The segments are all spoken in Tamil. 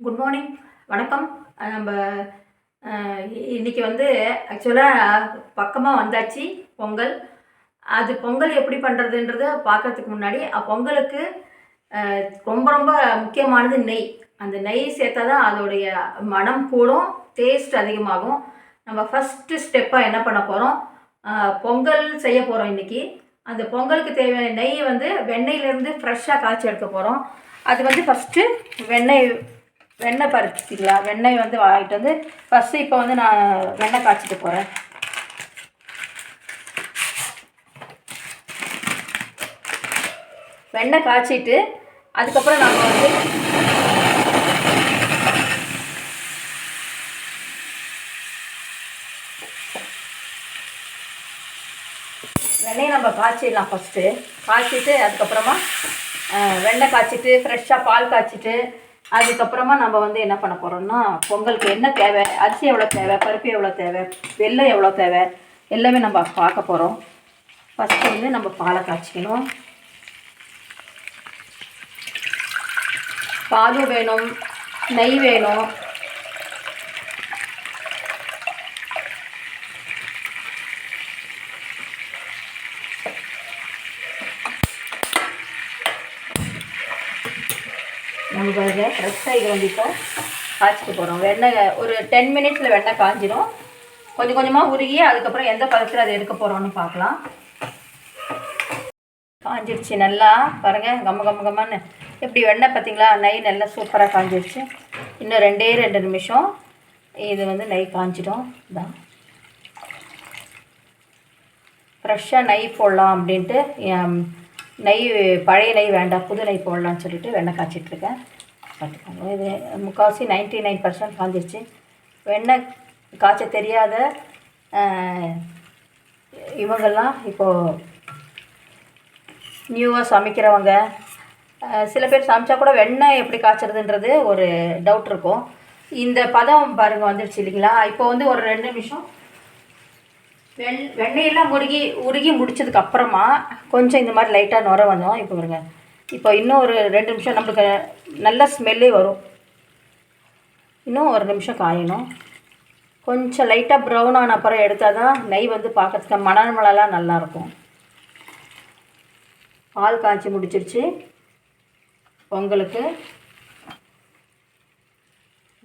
குட் மார்னிங் வணக்கம். நம்ம இன்றைக்கி இ- இன்னைக்கு வந்து ஆக்சுவலாக பக்கமாக வந்தாச்சு பொங்கல். அது பொங்கல் எப்படி பண்ணுறதுன்றத பார்க்கறதுக்கு முன்னாடி பொங்கலுக்கு ரொம்ப ரொம்ப முக்கியமானது நெய். அந்த நெய் சேர்த்தா தான் அதோடைய மனம் கூடும் டேஸ்ட் அதிகமாகும். நம்ம ஃபஸ்ட்டு ஸ்டெப்பாக என்ன பண்ண போகிறோம் பொங்கல் செய்ய போகிறோம் இன்றைக்கி அந்த பொங்கலுக்கு தேவையான நெய்யை வந்து வெண்ணெயிலேருந்து ஃப்ரெஷ்ஷாக காய்ச்சி எடுக்க போகிறோம் அது வந்து ஃபஸ்ட்டு வெண்ணெய் வெண்ணெய் பறிச்சிங்களா வெண்ணெய் வந்து வாங்கிட்டு வந்து ஃபஸ்ட்டு இப்போ வந்து நான் வெண்ணெய் காய்ச்சிட்டு போகிறேன் வெண்ணெய் காய்ச்சிட்டு அதுக்கப்புறம் நம்ம வந்து வெண்ணெயை நம்ம காய்ச்சிடலாம் ஃபஸ்ட்டு காய்ச்சிட்டு அதுக்கப்புறமா வெண்ணெய் காய்ச்சிட்டு ஃப்ரெஷ்ஷாக பால் காய்ச்சிட்டு அதுக்கப்புறமா நம்ம வந்து என்ன பண்ண போகிறோம்னா பொங்கலுக்கு என்ன தேவை? அரிசி எவ்வளோ தேவை? பருப்பு எவ்வளோ தேவை? வெள்ளம் எவ்வளோ தேவை? எல்லாமே நம்ம பார்க்க போகிறோம் ஃபஸ்ட்டு வந்து நம்ம பாலை காய்ச்சிக்கணும். பாலும் வேணும் நெய் வேணும். நம்ம ஃப்ரெஷ்ஷாக இது வந்து இப்போ காய்ச்சிட்டு போகிறோம் வெண்ணெய் ஒரு டென் மினிட்ஸில் வெண்ணெய் காஞ்சிடும் கொஞ்சம் கொஞ்சமாக உருகி அதுக்கப்புறம் எந்த பதத்தில் அதை எடுக்க போகிறோம்னு பார்க்கலாம். காஞ்சிருச்சு நல்லா. பாருங்கள் கம்ம கம்ம கம்மன்னு. எப்படி வெண்ணெய் பார்த்தீங்களா? நெய் நல்லா சூப்பராக காஞ்சிருச்சு. இன்னும் ரெண்டே ரெண்டு நிமிஷம். இது வந்து நெய் காஞ்சிடும். தான் ஃப்ரெஷ்ஷாக நெய் போடலாம் அப்படின்ட்டு நெய் பழைய நெய் வேண்டாம் புது நெய் போடலாம்னு சொல்லிட்டு வெண்ணெய் காய்ச்சிட்ருக்கேன் பார்த்துக்கோங்க இது முக்கால்வாசி நைன்ட்டி நைன் பர்சன்ட் காஞ்சிருச்சு. வெண்ணெய் காய்ச்ச தெரியாத இவங்கெல்லாம் இப்போது நியூவாக சமைக்கிறவங்க சில பேர் சமைச்சா கூட வெண்ணெய் எப்படி காய்ச்சறதுன்றது ஒரு டவுட் இருக்கும். இந்த பதம் பாருங்க வந்துடுச்சு இல்லைங்களா? இப்போ வந்து ஒரு ரெண்டு நிமிஷம். வெண் வெண்ணெயெல்லாம் முருகி உருகி முடிச்சதுக்கு அப்புறமா கொஞ்சம் இந்த மாதிரி லைட்டாக நுர வந்தோம். இப்போ பாருங்கள் இப்போ இன்னும் ஒரு ரெண்டு நிமிஷம் நம்மளுக்கு நல்ல ஸ்மெல்லே வரும். இன்னும் ஒரு நிமிஷம் காயணும். கொஞ்சம் லைட்டாக ப்ரௌன் ஆன அப்புறம் எடுத்தால் தான் நெய் வந்து பார்க்கறதுக்கு மணமலெல்லாம் நல்லாயிருக்கும் பால் காய்ச்சி முடிச்சிருச்சு. பொங்கலுக்கு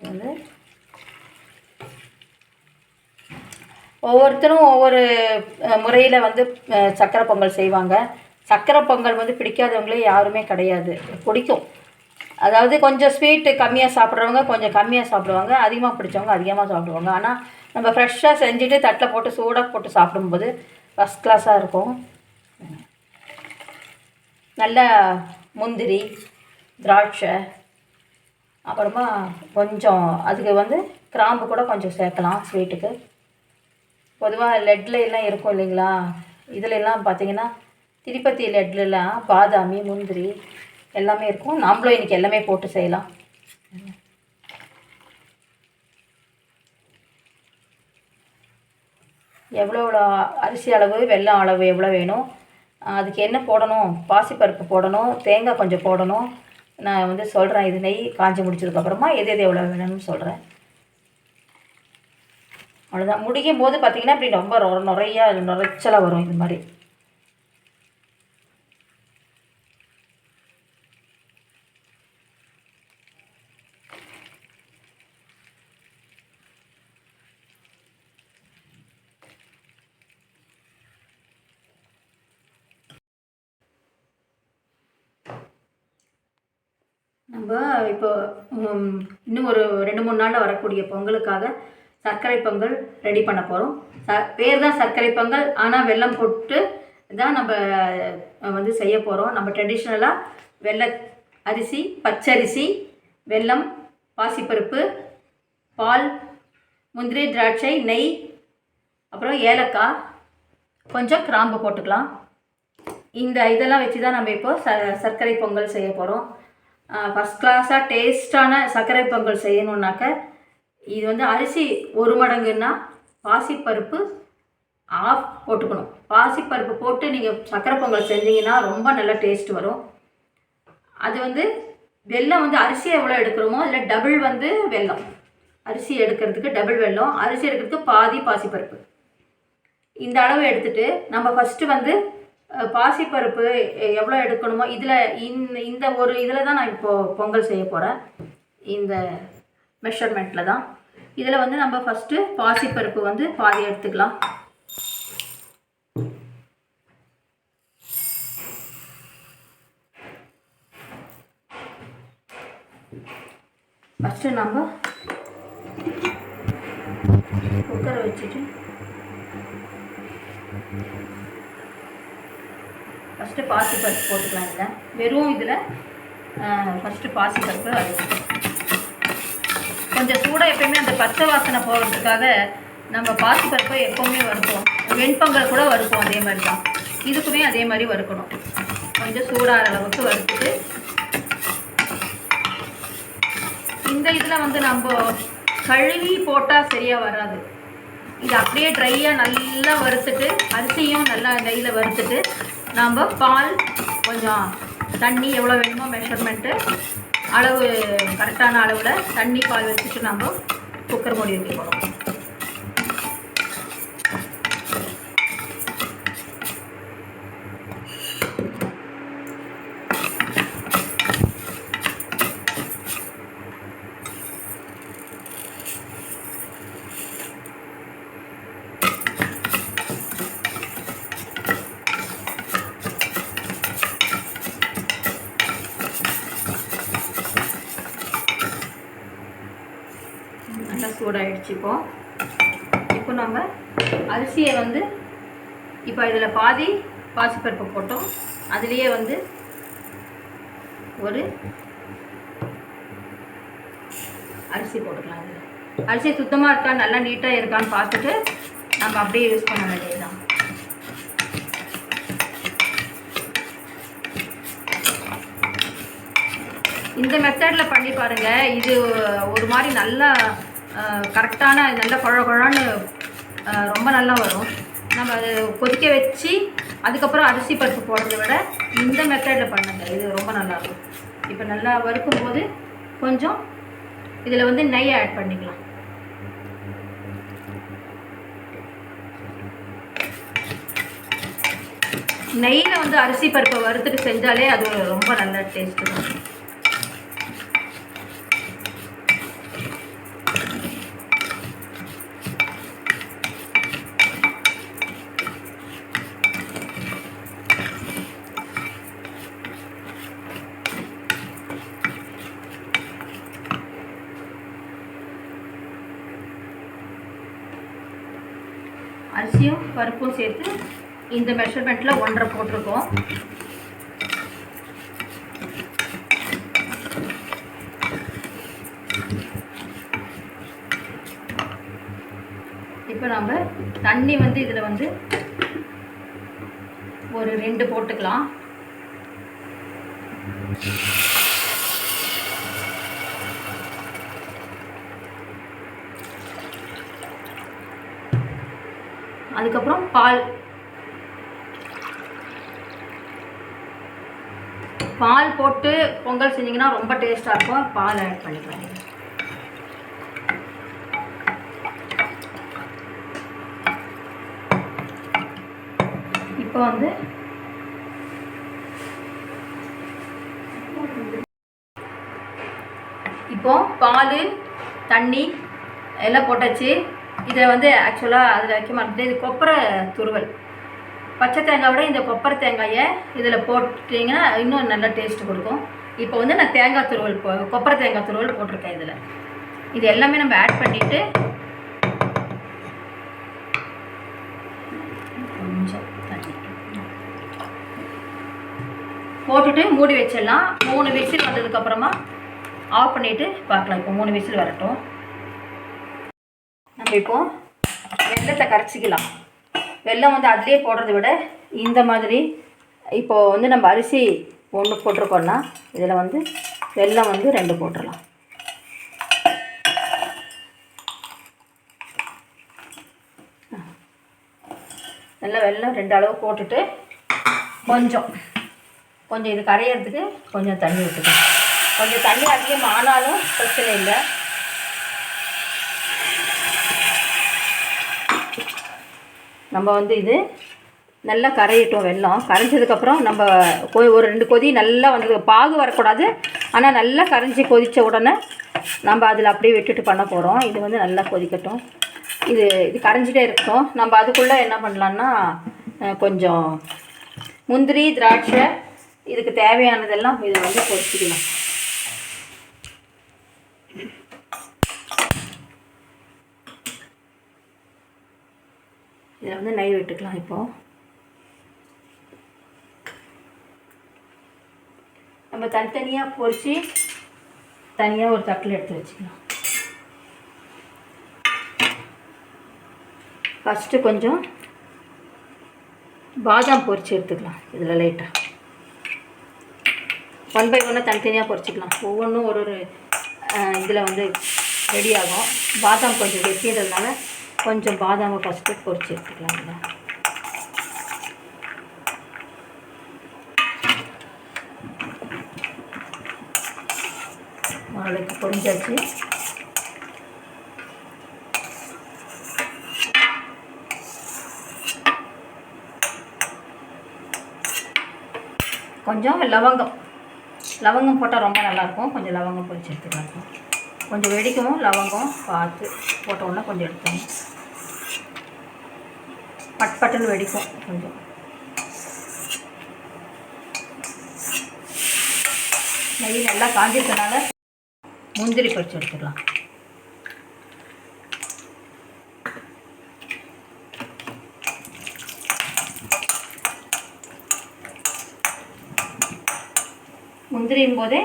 வந்து ஒவ்வொருத்தரும் ஒவ்வொரு முறையில் வந்து சக்கரை பொங்கல் செய்வாங்க. சக்கரை பொங்கல் வந்து பிடிக்காதவங்களே யாருமே கிடையாது. பிடிக்கும். அதாவது கொஞ்சம் ஸ்வீட்டு கம்மியாக சாப்பிட்றவங்க கொஞ்சம் கம்மியாக சாப்பிடுவாங்க. அதிகமாக பிடிச்சவங்க அதிகமாக சாப்பிடுவாங்க. ஆனால் நம்ம ஃப்ரெஷ்ஷாக செஞ்சுட்டு தட்டில் போட்டு சூடாக போட்டு சாப்பிடும்போது ஃபஸ்ட் கிளாஸாக இருக்கும். நல்ல முந்திரி திராட்சை அப்புறமா கொஞ்சம் அதுக்கு வந்து கிராம்பு கூட கொஞ்சம் சேர்க்கலாம் ஸ்வீட்டுக்கு பொதுவாக லெட்ல எல்லாம் இருக்கும் இல்லைங்களா? இதுல எல்லாம் பார்த்தீங்கன்னா திருப்பதி லெட்லலாம் பாதாமி முந்திரி எல்லாமே இருக்கும். நாமளும் இன்றைக்கி எல்லாமே போட்டு செய்யலாம். எவ்வளோ எவ்வளோ அரிசி அளவு வெள்ளம் அளவு எவ்வளோ வேணும்? அதுக்கு என்ன போடணும்? பாசிப்பருப்பு போடணும் தேங்காய் கொஞ்சம் போடணும். நான் வந்து சொல்கிறேன் இது நெய் காஞ்சி முடிச்சதுக்கப்புறமா எது எது எவ்வளோ வேணும்னு சொல்கிறேன் அவ்வளோதான் முடிக்கும் போது பார்த்திங்கன்னா இப்படி ரொம்ப நிறையா நுறையா நுரைச்சலாக வரும் இது மாதிரி நம்ம இப்போ இன்னும் ஒரு ரெண்டு மூணு நாளில் வரக்கூடிய பொங்கலுக்காக சர்க்கரை பொங்கல் ரெடி பண்ண போகிறோம் ச பேர் தான் சர்க்கரை பொங்கல். ஆனால் வெல்லம் போட்டு தான் நம்ம வந்து செய்ய போகிறோம் நம்ம ட்ரெடிஷ்னலாக வெள்ளை அரிசி பச்சரிசி வெல்லம் பாசிப்பருப்பு பால் முந்திரி திராட்சை நெய் அப்புறம் ஏலக்காய் கொஞ்சம் கிராம்பு போட்டுக்கலாம். இந்த இதெல்லாம் வச்சு தான் நம்ம இப்போது ச சர்க்கரை பொங்கல் செய்ய போகிறோம் ஃபஸ்ட் கிளாஸாக டேஸ்டான சர்க்கரை பொங்கல் செய்யணுன்னாக்க இது வந்து அரிசி ஒரு மடங்குன்னா பாசிப்பருப்பு ஆஃப் போட்டுக்கணும். பாசிப்பருப்பு போட்டு நீங்கள் சர்க்கரை பொங்கல் செஞ்சீங்கன்னா ரொம்ப நல்ல டேஸ்ட் வரும். அது வந்து வெல்லம் வந்து அரிசி எவ்வளோ எடுக்கிறோமோ அதில் டபுள் வந்து வெல்லம். அரிசி எடுக்கிறதுக்கு டபுள் வெல்லம் அரிசி எடுக்கிறதுக்கு பாதி பாசிப்பருப்பு. இந்த அளவு எடுத்துட்டு நம்ம ஃபஸ்ட்டு வந்து பாசிப்பருப்பு எவ்வளோ எடுக்கணுமோ இதில் இந்த இந்த ஒரு இதில் தான் நான் இப்போது பொங்கல் செய்ய போகிறேன் இந்த மெஷர்மெண்ட்டில் தான். இதில் வந்து நம்ம ஃபஸ்ட்டு பாசிப்பருப்பு வந்து பாதி எடுத்துக்கலாம். ஃபஸ்ட்டு நம்ம குக்கரை வச்சுட்டு ஃபஸ்ட்டு பாசி பருப்பு போட்டுக்கலாம் இதில். வெறும் இதில் ஃபஸ்ட்டு பாசிப்பருப்பு அது. கொஞ்சம் சூடாக எப்பயுமே அந்த பச்சை வாசனை போகிறதுக்காக நம்ம பாசி பருப்பை எப்போவுமே வறுப்போம். வெண்பொங்கல் கூட வறுப்போம் அதே மாதிரி தான். இதுக்குமே அதே மாதிரி வறுக்கணும். கொஞ்சம் சூடாகிற அளவுக்கு வறுத்துட்டு இந்த இதில் வந்து நம்ம கழுவி போட்டால் சரியாக வராது. இது அப்படியே ட்ரையாக நல்லா வறுத்துட்டு அரிசியும் நல்லா நெய்யில் வறுத்துட்டு நாம் பால் கொஞ்சம் தண்ணி எவ்வளோ வேணுமோ மெஷர்மெண்ட்டு அளவு கரெக்டான அளவில் தண்ணி பால் வச்சுட்டு நம்ம குக்கர் மூடி வைக்க போகிறோம் நல்லா இப்போ. இப்போ நம்ம அரிசியை வந்து இப்போ இதில் பாதி பாசிப்பருப்பு போட்டோம். அதுலேயே வந்து ஒரு அரிசி போட்டுக்கலாம் இதில். அரிசி சுத்தமாக இருக்கா நல்லா நீட்டாக இருக்கான்னு பார்த்துட்டு நம்ம அப்படியே யூஸ் பண்ண வேண்டியதுதான். இந்த மெத்தடில் பண்ணி பாருங்கள் இது ஒரு மாதிரி நல்லா கரெக்டான நல்ல குழ குழன்னு ரொம்ப நல்லா வரும். நம்ம அது கொதிக்க வச்சு அதுக்கப்புறம் அரிசி பருப்பு போடுறத விட இந்த மெத்தடில் பண்ணுங்க. இது ரொம்ப நல்லாயிருக்கும் இப்போ நல்லா வறுக்கும் போது கொஞ்சம் இதில் வந்து நெய் ஆட் பண்ணிக்கலாம். நெய்யில் வந்து அரிசி பருப்பை வறுத்துட்டு செஞ்சாலே அது ரொம்ப நல்ல டேஸ்ட்டு தான். உப்பும் சேர்த்து இந்த மெஷர்மெண்ட்டில் ஒன்றரை போட்டிருக்கோம். இப்போ நம்ம தண்ணி வந்து இதில் வந்து ஒரு ரெண்டு போட்டுக்கலாம். அதுக்கப்புறம் பால். பால் போட்டு பொங்கல் செஞ்சிங்கன்னா ரொம்ப டேஸ்ட்டாக இருக்கும். பால் ஆட் பண்ணிக்கலாம் இப்போ வந்து இப்போ பால் தண்ணி எல்லாம் போட்டாச்சு. இதில் வந்து ஆக்சுவலாக அதில் வைக்க மாட்டேன். இது கொப்பரை துருவல். பச்சை தேங்காய் விட இந்த கொப்பரை தேங்காயை இதில் போட்டிங்கன்னா இன்னும் நல்லா டேஸ்ட் கொடுக்கும். இப்போ வந்து நான் தேங்காய் துருவல் போ கொப்பரை தேங்காய் துருவல் போட்டிருக்கேன் இதில். இது எல்லாமே நம்ம ஆட் பண்ணிவிட்டு கொஞ்சம் போட்டுட்டு மூடி வச்சிடலாம். மூணு விசில் வந்ததுக்கப்புறமா ஆஃப் பண்ணிவிட்டு பார்க்கலாம். இப்போ மூணு விசில் வரட்டும். இப்போ வெள்ளத்தை கரைச்சிக்கலாம். வெல்லம் வந்து அதிலே போடுறத விட இந்த மாதிரி இப்போது வந்து நம்ம அரிசி ஒன்று போட்டிருக்கோன்னா இதில் வந்து வெல்லம் வந்து ரெண்டு போட்டுடலாம் நல்லா வெல்லம் ரெண்டு அளவு போட்டுட்டு கொஞ்சம் கொஞ்சம் இது கரையிறதுக்கு கொஞ்சம் தண்ணி விட்டுக்கணும் கொஞ்சம் தண்ணி அதிகமாக ஆனாலும் பிரச்சனை இல்லை. நம்ம வந்து இது நல்லா கரையிட்டோம் வெல்லம் கரைஞ்சதுக்கப்புறம் நம்ம கொ- ஒரு ரெண்டு கொதி நல்லா வந்து பாகு வரக்கூடாது. ஆனால் நல்லா கரைஞ்சி கொதித்த உடனே நம்ம அதில் அப்படியே விட்டுட்டு பண்ண போகிறோம் இது வந்து நல்லா கொதிக்கட்டும். இது இது கரைஞ்சிட்டே இருக்கட்டும். நம்ம அதுக்குள்ளே என்ன பண்ணலான்னா கொஞ்சம் முந்திரி திராட்சை இதுக்கு தேவையானதெல்லாம் இதை வந்து பொறிச்சிக்கலாம். இதில் வந்து நெய் விட்டுக்கலாம் இப்போது நம்ம தனித்தனியாக பொரித்து தனியாக ஒரு தட்டில் எடுத்து வச்சுக்கலாம். ஃபஸ்ட்டு கொஞ்சம் பாதாம் பொறிச்சு எடுத்துக்கலாம் இதில் லைட்டாக ஒன் பை ஒன்னாக தனித்தனியாக பொரிச்சிக்கலாம். ஒவ்வொன்றும் ஒரு ஒரு இதில் வந்து ரெடி ஆகும். பாதாம் கொஞ்சம் வெட்டின்றதுனால கொஞ்சம் பாதாமை ஃபஸ்ட்டு பொரிச்சு எடுத்துக்கலாம்ல. இதில் பொறிஞ்சாச்சு பொரிஞ்சாச்சு. கொஞ்சம் லவங்கம். லவங்கம் போட்டால் ரொம்ப நல்லாயிருக்கும் கொஞ்சம் லவங்கம் பொறிச்சு எடுத்துக்கலாம். கொஞ்சம் வெடிக்கவும் லவங்கம் பார்த்து போட்ட உடனே கொஞ்சம் எடுத்துக்கணும். பட் பட்டுன்னு வெடிக்கும் கொஞ்சம். நெய் நல்லா காஞ்சிருக்கனால முந்திரி பொரிச்சு எடுத்துக்கலாம். முந்திரியும் போதே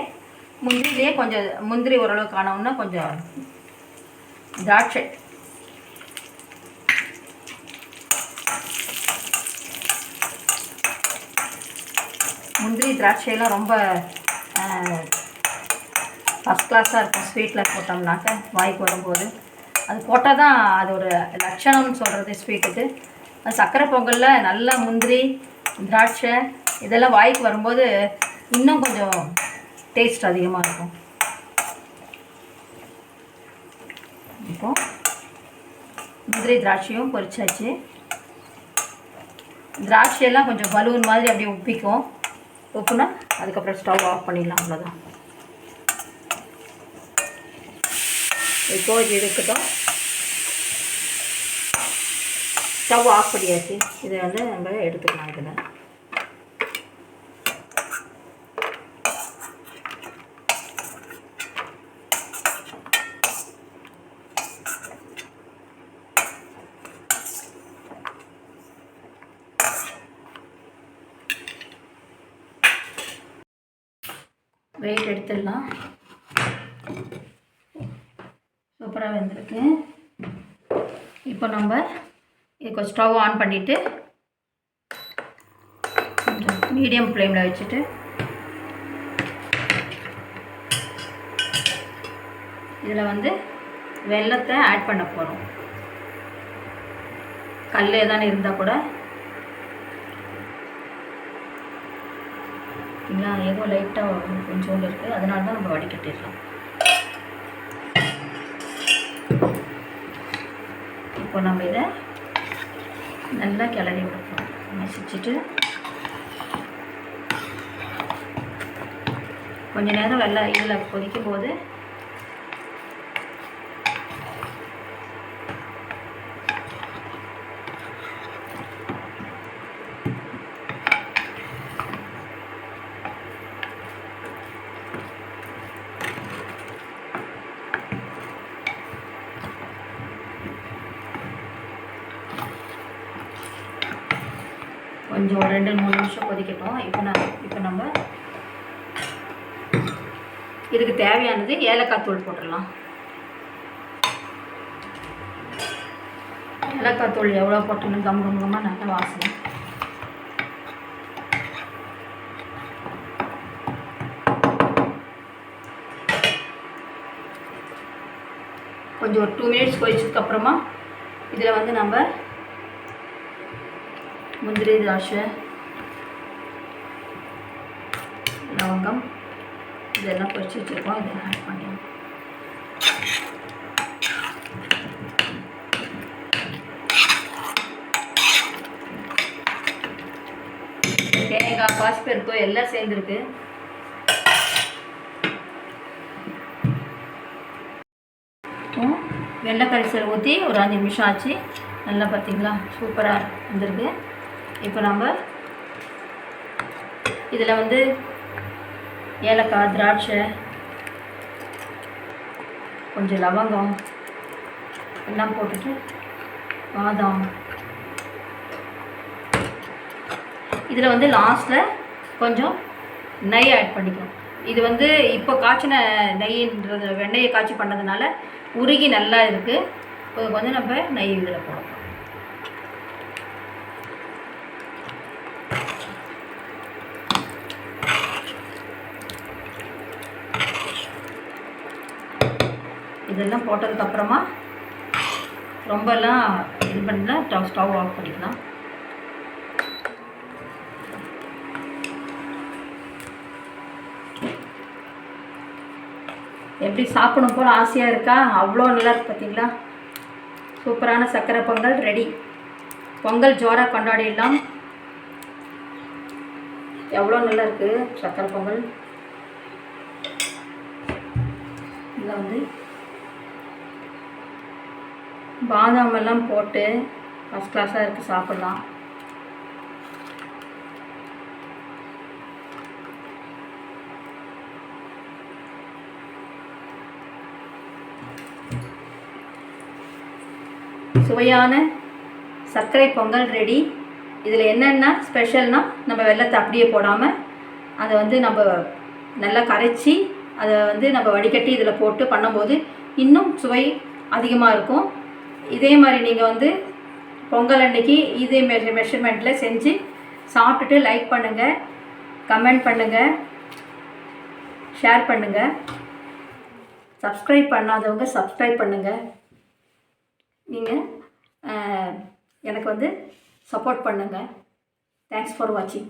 முந்திரிலேயே கொஞ்சம் முந்திரி ஓரளவு காணோம்னா கொஞ்சம் திராட்சை முந்திரி திராட்சையெல்லாம் ரொம்ப ஃபஸ்ட் கிளாஸாக இருக்கும். ஸ்வீட்டில் போட்டோம்னாக்க வாய்க்கு வரும்போது. அது போட்டால் தான் அதோட லட்சணம்னு சொல்கிறது ஸ்வீட்டுக்கு அது சர்க்கரை பொங்கலில் நல்லா முந்திரி திராட்சை இதெல்லாம் வாய்க்கு வரும்போது இன்னும் கொஞ்சம் டேஸ்ட் அதிகமாக இருக்கும். இப்போ முந்திரி திராட்சையும் பொரிச்சாச்சு. திராட்சையெல்லாம் கொஞ்சம் பலூன் மாதிரி அப்படியே உப்பிக்கும். உப்புனா அதுக்கப்புறம் ஸ்டவ் ஆஃப் பண்ணிடலாம் அவ்வளோதான் இப்போ இது இருக்கட்டும். ஸ்டவ் ஆஃப் பண்ணியாச்சு. இதை வந்து நம்ம எடுத்துக்கலாம் இதில். வெயிட் எடுத்துடலாம். சூப்பராக வெந்திருக்கு. இப்போ நம்ம இதுக்கு ஸ்டவ் ஆன் பண்ணிவிட்டு கொஞ்சம் மீடியம் ஃப்ளேமில் வச்சுட்டு இதில் வந்து வெள்ளத்தை ஆட் பண்ண போகிறோம் கல் எதானே இருந்தால் கூட இல்லை ஏதோ லைட்டாக கொஞ்சோண்டு இருக்குது அதனால தான் நம்ம வடிகட்டிடலாம். இப்போ நம்ம இதை நல்லா கிளறி விடுறோம் மசிச்சுட்டு கொஞ்சம் நேரம் வெள்ளை இதில் கொதிக்கும் போது கொஞ்சம் ஒரு ரெண்டு மூணு நிமிஷம் கொதிக்கட்டும். இப்போ நான் இப்போ நம்ம இதுக்கு தேவையானது ஏலக்காய் தூள் போட்டுடலாம். ஏலக்காய் தூள் எவ்வளோ போட்டணும் கம் கம் கம்மா நல்ல வாசனை. கொஞ்சம் ஒரு டூ மினிட்ஸ் கொதிச்சதுக்கப்புறமா இதில் வந்து நம்ம முந்திரி திராட்சை லவங்கம் இதெல்லாம் பொறிச்சு வச்சுருக்கோம். இதெல்லாம் ஆட் பண்ணிடலாம். தேங்காய் பாசிப்பருப்பு எல்லாம் சேர்ந்துருக்கு. வெள்ளை கரிசல் ஊற்றி ஒரு அஞ்சு நிமிஷம் ஆச்சு. நல்லா பார்த்தீங்களா? சூப்பராக வந்திருக்கு. இப்போ நம்ம இதில் வந்து ஏலக்காய் திராட்சை கொஞ்சம் லவங்கம் எல்லாம் போட்டுட்டு பாதாம். இதில் வந்து லாஸ்ட்டில் கொஞ்சம் நெய் ஆட் பண்ணிக்கணும். இது வந்து இப்போ காய்ச்சின நெய்ன்றது வெண்ணெயை காய்ச்சி பண்ணதுனால உருகி நல்லா இருக்குது கொஞ்சம் நம்ம நெய் இதில் போடணும். இதெல்லாம் போட்டதுக்கப்புறமா ரொம்பலாம் இது பண்ணால் ஸ்டவ் ஆஃப் பண்ணிக்கலாம். எப்படி சாப்பிடும் போல் ஆசையாக இருக்கா? அவ்வளோ நல்லா இருக்குது பார்த்தீங்களா சூப்பரான சர்க்கரை பொங்கல் ரெடி. பொங்கல் ஜோராக கொண்டாடிடலாம். எவ்வளோ நல்லா இருக்குது சர்க்கரை பொங்கல். இதில் வந்து பாதாம் எல்லாம் போட்டு ஃபஸ்ட் கிளாஸாக இருக்குது சாப்பிட்லாம். சுவையான சர்க்கரை பொங்கல் ரெடி இதில் என்னென்ன ஸ்பெஷல்னால் நம்ம வெள்ளத்தை அப்படியே போடாமல் அதை வந்து நம்ம நல்லா கரைச்சி அதை வந்து நம்ம வடிகட்டி இதில் போட்டு பண்ணும்போது இன்னும் சுவை அதிகமாக இருக்கும். இதே மாதிரி நீங்கள் வந்து பொங்கல் அன்னைக்கு இதே மெஷ மெஷர்மெண்ட்டில் செஞ்சு சாப்பிட்டுட்டு லைக் பண்ணுங்கள் கமெண்ட் பண்ணுங்கள் ஷேர் பண்ணுங்கள் சப்ஸ்கிரைப் பண்ணாதவங்க சப்ஸ்கிரைப் பண்ணுங்கள் நீங்கள் எனக்கு வந்து சப்போர்ட் பண்ணுங்கள் தேங்க்ஸ் ஃபார் வாட்சிங்